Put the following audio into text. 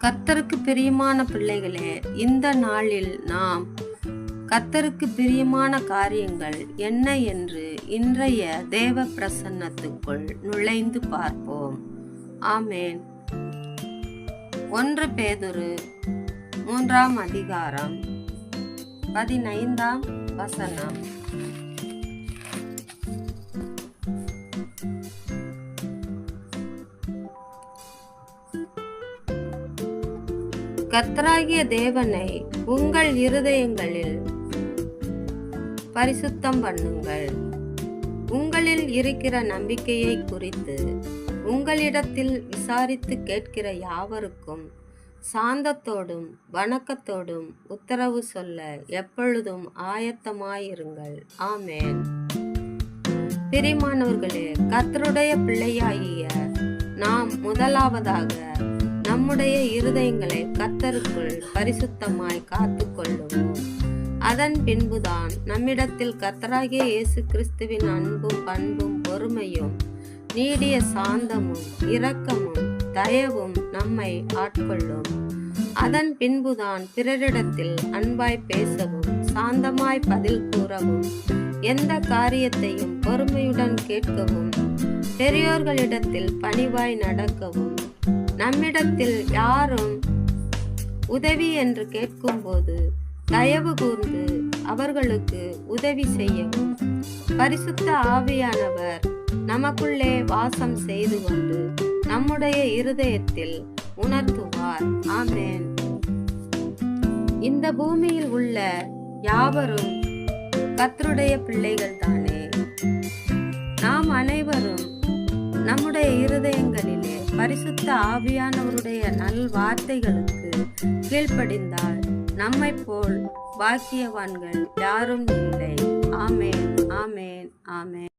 கத்தருக்கு பிரியமான பிள்ளைகளே இந்த நாளில் நாம் கத்தருக்கு பிரியமான காரியங்கள் என்ன என்று இன்றைய தேவ பிரசன்னத்துக்குள் நுழைந்து பார்ப்போம். ஆமேன். ஒன்று பேதுரு மூன்றாம் அதிகாரம் பதினைந்தாம் வசனம். கத்தராகிய தேவனை உங்கள் இருதயங்களில் பரிசுத்தம் பண்ணுங்கள். உங்களில் இருக்கிற நம்பிக்கையை குறித்து உங்களிடத்தில் விசாரித்து கேட்கிற யாவருக்கும் சாந்தத்தோடும் வணக்கத்தோடும் உத்தரவு சொல்ல எப்பொழுதும் ஆயத்தமாயிருங்கள். ஆமேன். பிரிமானவர்களே கர்த்தருடைய பிள்ளையாகிய நாம் முதலாவதாக நம்முடைய இருதயங்களை கத்தருக்குள் பரிசுத்தமாய் காத்து கொள்ளுவோம் அதன் பின்புதான் நம்மிடத்தில் கத்தராகிய இயேசு கிறிஸ்துவின் அன்பும் பண்பும் பொறுமையும் நீடிய சாந்தமும் இரக்கமும் தயவும் நம்மை ஆட்கொள்ளும். அதன் பின்புதான் பிறரிடத்தில் அன்பாய் பேசவும் சாந்தமாய் பதில் கூறவும் எந்த காரியத்தையும் பொறுமையுடன் கேட்கவும் பெரியோர்களிடத்தில் பணிவாய் நடக்கவும் நம்மிடத்தில் யாரும் உதவி என்று கேட்கும்போது தயவு கூர்ந்து அவர்களுக்கு உதவி செய்யவும். பரிசுத்த ஆவியானவர் நமக்குள்ளே வாசம் செய்து கொண்டு நம்முடைய இருதயத்தில் உணர்த்துவார். ஆமேன். இந்த பூமியில் உள்ள யாவரும் கத்தருடைய பிள்ளைகள் தானே நாம் அனைவரும் நம்முடைய இருதயங்களில் பரிசுத்த ஆவியானவருடைய நல் வார்த்தைகளுக்கு கீழ்ப்படிந்தால் நம்மை போல் பாக்கியவான்கள் யாரும் இல்லை. ஆமேன் ஆமேன் ஆமேன்.